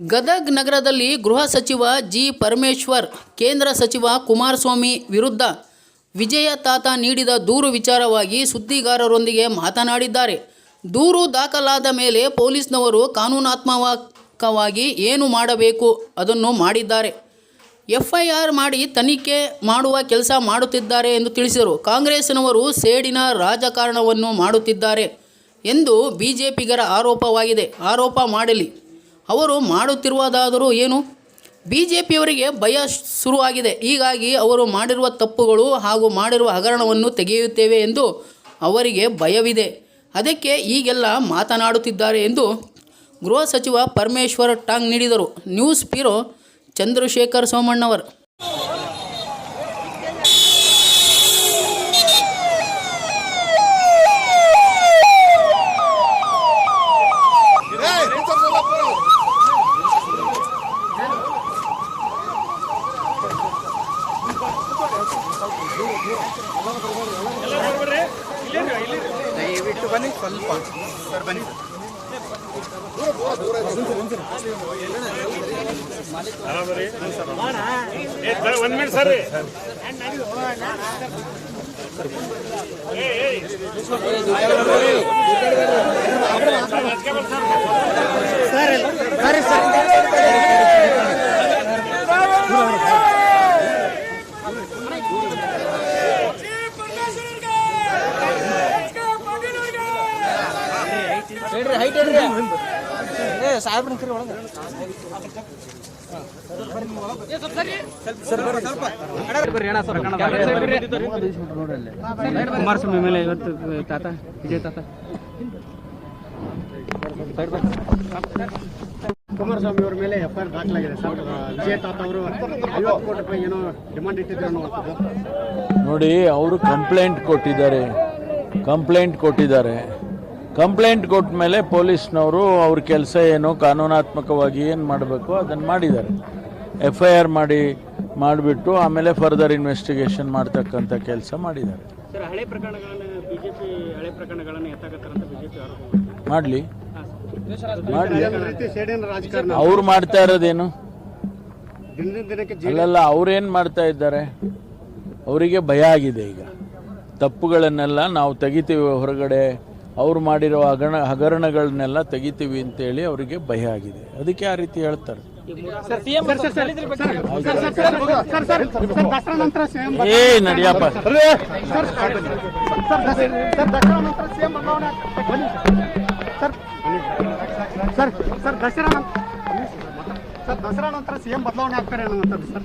ಗದಗ್ ನಗರದಲ್ಲಿ ಗೃಹ ಸಚಿವ ಜಿ ಪರಮೇಶ್ವರ್, ಕೇಂದ್ರ ಸಚಿವ ಕುಮಾರಸ್ವಾಮಿ ವಿರುದ್ಧ ವಿಜಯ ತಾತ ನೀಡಿದ ದೂರು ವಿಚಾರವಾಗಿ ಸುದ್ದಿಗಾರರೊಂದಿಗೆ ಮಾತನಾಡಿದ್ದಾರೆ. ದೂರು ದಾಖಲಾದ ಮೇಲೆ ಪೊಲೀಸ್ನವರು ಕಾನೂನಾತ್ಮಕವಾಗಿ ಏನು ಮಾಡಬೇಕು ಅದನ್ನು ಮಾಡಿದ್ದಾರೆ. ಎಫ್ಐಆರ್ ಮಾಡಿ ತನಿಖೆ ಮಾಡುವ ಕೆಲಸ ಮಾಡುತ್ತಿದ್ದಾರೆ ಎಂದು ತಿಳಿಸಿದರು. ಕಾಂಗ್ರೆಸ್ನವರು ಸೇಡಿನ ರಾಜಕಾರಣವನ್ನು ಮಾಡುತ್ತಿದ್ದಾರೆ ಎಂದು ಬಿಜೆಪಿಗರ ಆರೋಪವಾಗಿದೆ. ಆರೋಪ ಮಾಡಲಿ. ಅವರು ಮಾಡುತ್ತಿರುವುದಾದರೂ ಏನು? ಬಿ ಜೆ ಪಿಯವರಿಗೆ ಭಯ ಶುರುವಾಗಿದೆ. ಹೀಗಾಗಿ ಅವರು ಮಾಡಿರುವ ತಪ್ಪುಗಳು ಹಾಗೂ ಮಾಡಿರುವ ಹಗರಣವನ್ನು ತೆಗೆಯುತ್ತೇವೆ ಎಂದು ಅವರಿಗೆ ಭಯವಿದೆ. ಅದಕ್ಕೆ ಈಗೆಲ್ಲ ಮಾತನಾಡುತ್ತಿದ್ದಾರೆ ಎಂದು ಗೃಹ ಸಚಿವ ಪರಮೇಶ್ವರ್ ಟಾಂಗ್ ನೀಡಿದರು. News bureau Chandrashekhar Somannavar. ದಯವಿಟ್ಟು ಬನ್ನಿ ಸ್ವಲ್ಪ ಸರ್ ಬನ್ನಿ ಒಂದ್ ಮಿನಿಟ್ ಸರ್ ಕುಮಾರಸ್ವಾಮಿ ಮೇಲೆ ಇವತ್ತು ತಾತ ವಿಜಯ ತಾತ. ಕುಮಾರಸ್ವಾಮಿ ಅವರ ಮೇಲೆ ಎಫ್ಐಆರ್ ದಾಖಲಾಗಿದೆ ಸರ್. ವಿಜಯ ತಾತ ಅವರು ಐವತ್ತು ಕೋಟಿ ರೂಪಾಯಿ ಏನೋ ಡಿಮಾಂಡ್ ಇಟ್ಟಿದ್ರು ಅನ್ನುವಂಥದ್ದು ನೋಡಿ ಅವರು ಕಂಪ್ಲೇಂಟ್ ಕೊಟ್ಟಿದ್ದಾರೆ. ಕಂಪ್ಲೇಂಟ್ ಕೊಟ್ಟಿದ್ದಾರೆ. ಕಂಪ್ಲೇಂಟ್ ಕೊಟ್ಟ ಮೇಲೆ ಪೊಲೀಸ್ನವರು ಅವ್ರ ಕೆಲಸ ಏನು ಕಾನೂನಾತ್ಮಕವಾಗಿ ಏನು ಮಾಡಬೇಕು ಅದನ್ನು ಮಾಡಿದ್ದಾರೆ. ಎಫ್ ಐ ಆರ್ ಮಾಡಿ ಮಾಡಿಬಿಟ್ಟು ಆಮೇಲೆ ಫರ್ದರ್ ಇನ್ವೆಸ್ಟಿಗೇಷನ್ ಮಾಡ್ತಕ್ಕಂಥ ಕೆಲಸ ಮಾಡಿದ್ದಾರೆ. ಸರ್ ಹಳೆ ಪ್ರಕರಣಗಳನ್ನು ಬಿಜೆಪಿ ಹಳೆ ಪ್ರಕರಣಗಳನ್ನು ಎತ್ತಾಕತ್ತಾರಂತ ಬಿಜೆಪಿ ಆರೋಪ ಮಾಡಲಿ. ಮಾಡಲಿ. ಅವ್ರು ಮಾಡ್ತಾ ಇರೋದೇನು ಅಲ್ಲಲ್ಲ ಅವ್ರೇನು ಮಾಡ್ತಾ ಇದ್ದಾರೆ? ಅವರಿಗೆ ಭಯ ಆಗಿದೆ ಈಗ. ತಪ್ಪುಗಳನ್ನೆಲ್ಲ ನಾವು ತೆಗಿತೀವಿ ಹೊರಗಡೆ. ಅವ್ರು ಮಾಡಿರೋ ಹಗರಣ ಹಗರಣಗಳನ್ನೆಲ್ಲ ತೆಗಿತೀವಿ ಅಂತೇಳಿ ಅವರಿಗೆ ಭಯ ಆಗಿದೆ ಅದಕ್ಕೆ ಆ ರೀತಿ ಹೇಳ್ತಾರೆ sir sir sir sir Dasara ನಂತರ ಸಿಎಂ ಏ ನಡಿಯಪ್ಪ ಸರ್ ದಸರಾ ನಂತರ ಸಿಎಂ ಬದಲಾವಣೆ ಆಗ್ತದೆ. ಬನ್ನಿ ಸರ್ ಸರ್ ಸರ್ ದಸರಾ ನಂತರ ಸರ್ ದಸರಾ ನಂತರ ಸಿಎಂ ಬದಲಾವಣೆ ಆಗ್ತಾರೆ ಸರ್ ಸರ್